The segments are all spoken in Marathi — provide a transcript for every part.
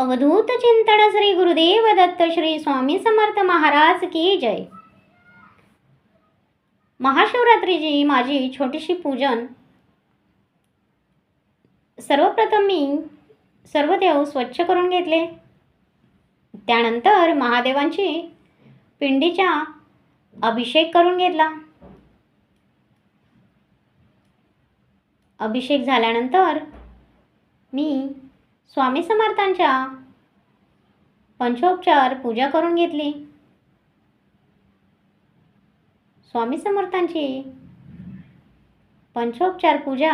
अवधूत चिंतन श्री गुरुदेव दत्त श्री स्वामी समर्थ महाराज की जय. महाशिवरात्रीची माझी छोटीशी पूजन. सर्वप्रथम मी सर्व देव स्वच्छ करून घेतले. त्यानंतर महादेवांची पिंडीचा अभिषेक करून घेतला. अभिषेक झाल्यानंतर मी स्वामी समर्थांच्या पंचोपचार पूजा करून घेतली. स्वामी समर्थांची पंचोपचार पूजा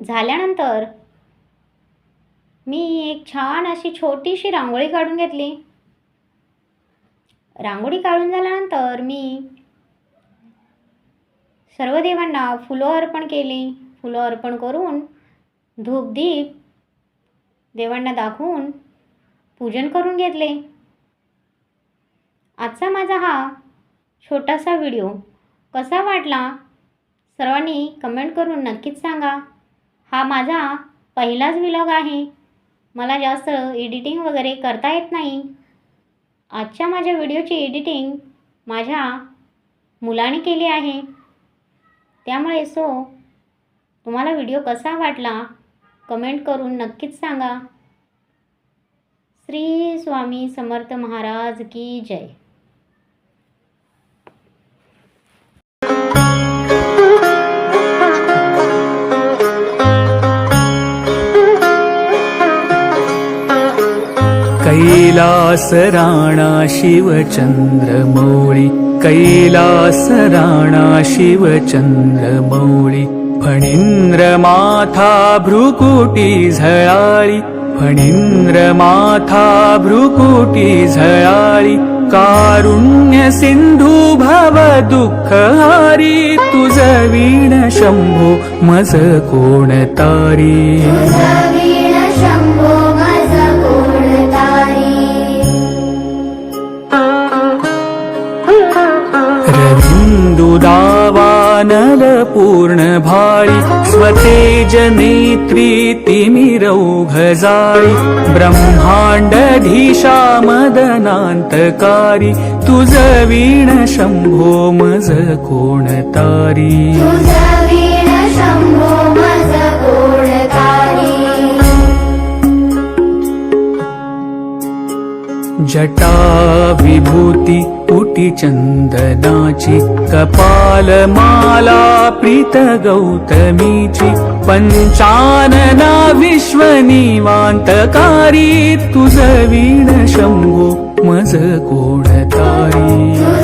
झाल्यानंतर मी एक छान अशी छोटीशी रांगोळी काढून घेतली. रांगोळी काढून झाल्यानंतर मी सर्व देवांना फुलं अर्पण केली. फुलं अर्पण करून धूपदीप देवांना दाखवून पूजन करून घेतले. आजचा माझा हा छोटासा व्हिडिओ कसा वाटला सर्वांनी कमेंट करून नक्कीच सांगा. हा माझा पहिलाच व्लॉग आहे. मला जास्त एडिटिंग वगैरे करता येत नाही. आजच्या माझ्या व्हिडिओची एडिटिंग माझ्या मुलाने केली आहे. त्यामुळे सो तुम्हाला व्हिडिओ कसा वाटला? कमेंट करून नक्कीच सांगा. श्री स्वामी समर्थ महाराज की जय. कैलास राणा शिवचंद्रमौळी कैलास राणा फणींद्र माथा भ्रुकुटी झळाळी फणींद्र माथा भ्रुकुटी झळाळी कारुण्य सिंधू भव दुःख हारी तुझ वीण शंभो मज कोण तारी? रविन्दुदावानल पूर्ण भाळी स्वतेज नेत्री तिमिरौघजाळी ब्रह्माण्डधीशा मदनान्तकारी तुझ वीण शंभो मज कोण तारी? वीण शंभो मज जटा विभूती पुटी चंदनाची कपालमाला प्रीत गौतमीची पंचानना विश्वनिवांतकारी तुझ वीण शंभो मज कोण तारी